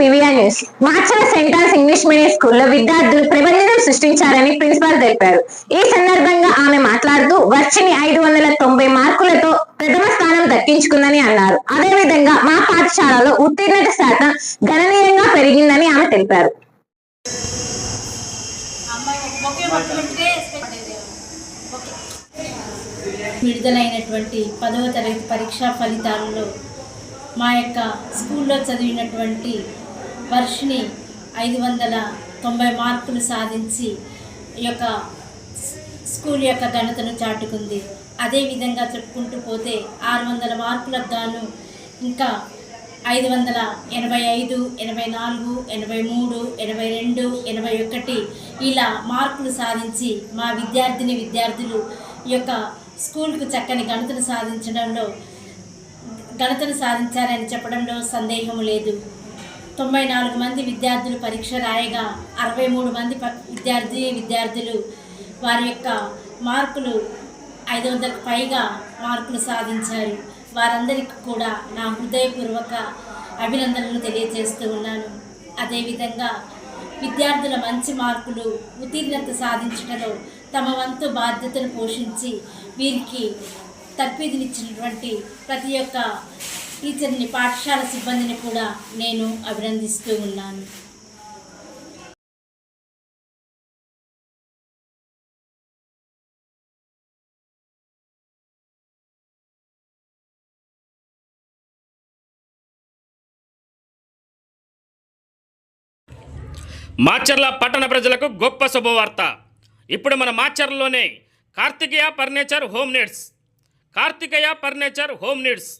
PVR news మార్చల సెంటాన్స్ English medium స్కూల్లో విద్యార్థులు ప్రబంధం సృష్టించారని ప్రిన్సిపాల్ తెలిపారు. ఈ సందర్భంగా ఆమె మాట్లాడుతూ వర్షిని ఐదు వందల తొంభై మార్కులతో ప్రథమ స్థానం దక్కించుకుందని అన్నారు. అదేవిధంగా మా పాఠశాలలో ఉత్తీర్ణత శాతం గణనీయంగా పెరిగిందని ఆమె తెలిపారు. విడుదలైనటువంటి పదవ తరగతి పరీక్షా ఫలితాలలో మా యొక్క స్కూల్లో చదివినటువంటి వర్షిని ఐదు వందల తొంభై మార్కులు సాధించి ఈ యొక్క స్కూల్ యొక్క ఘనతను చాటుకుంది. అదేవిధంగా చెప్పుకుంటూ పోతే ఆరు వందల మార్కులకు గాను ఇంకా ఐదు వందల ఎనభై ఐదు ఎనభై నాలుగు ఎనభై మూడు ఎనభై రెండు ఎనభై ఒకటి ఇలా మార్కులు సాధించి మా విద్యార్థిని విద్యార్థులు ఈ యొక్క స్కూల్కు చక్కని ఘనతను సాధించడంలో ఘనతను సాధించారని చెప్పడంలో సందేహం లేదు. తొంభై నాలుగు మంది విద్యార్థులు పరీక్ష రాయగా అరవై మూడు మంది ప- విద్యార్థి విద్యార్థులు వారి యొక్క మార్కులు ఐదు వందలకు పైగా మార్కులు సాధించారు. వారందరికీ కూడా నా హృదయపూర్వక అభినందనలు తెలియజేస్తూ ఉన్నాను. అదేవిధంగా విద్యార్థుల మంచి మార్కులు ఉత్తీర్ణత సాధించడంలో తమ వంతు బాధ్యతను పోషించి వీరికి తర్ఫీదునిచ్చినటువంటి ప్రతి ఒక్క టీచర్ని పాఠశాల సిబ్బందిని కూడా నేను అభినందిస్తూ ఉన్నాను. మాచర్ల పట్టణ ప్రజలకు గొప్ప శుభవార్త. ఇప్పుడు మన మాచర్లలోనే Karthikeya furniture home needs. Karthikeya furniture home needs.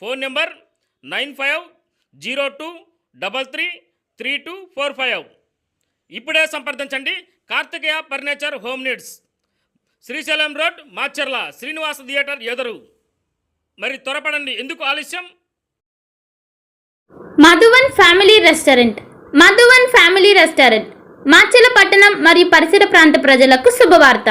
Phone number nine five zero two double three three two four five. ఇప్పుడే సంప్రదించండి. Karthikeya furniture home needs. Srisailam road Macherla Srinivasa theatre ఎదురు. మరి త్వరపడండి. ఎందుకు ఆలస్యం? Madhuvan family restaurant. Madhuvan family restaurant. Macherla పట్టణం మరియు పరిసర ప్రాంత ప్రజలకు శుభవార్త.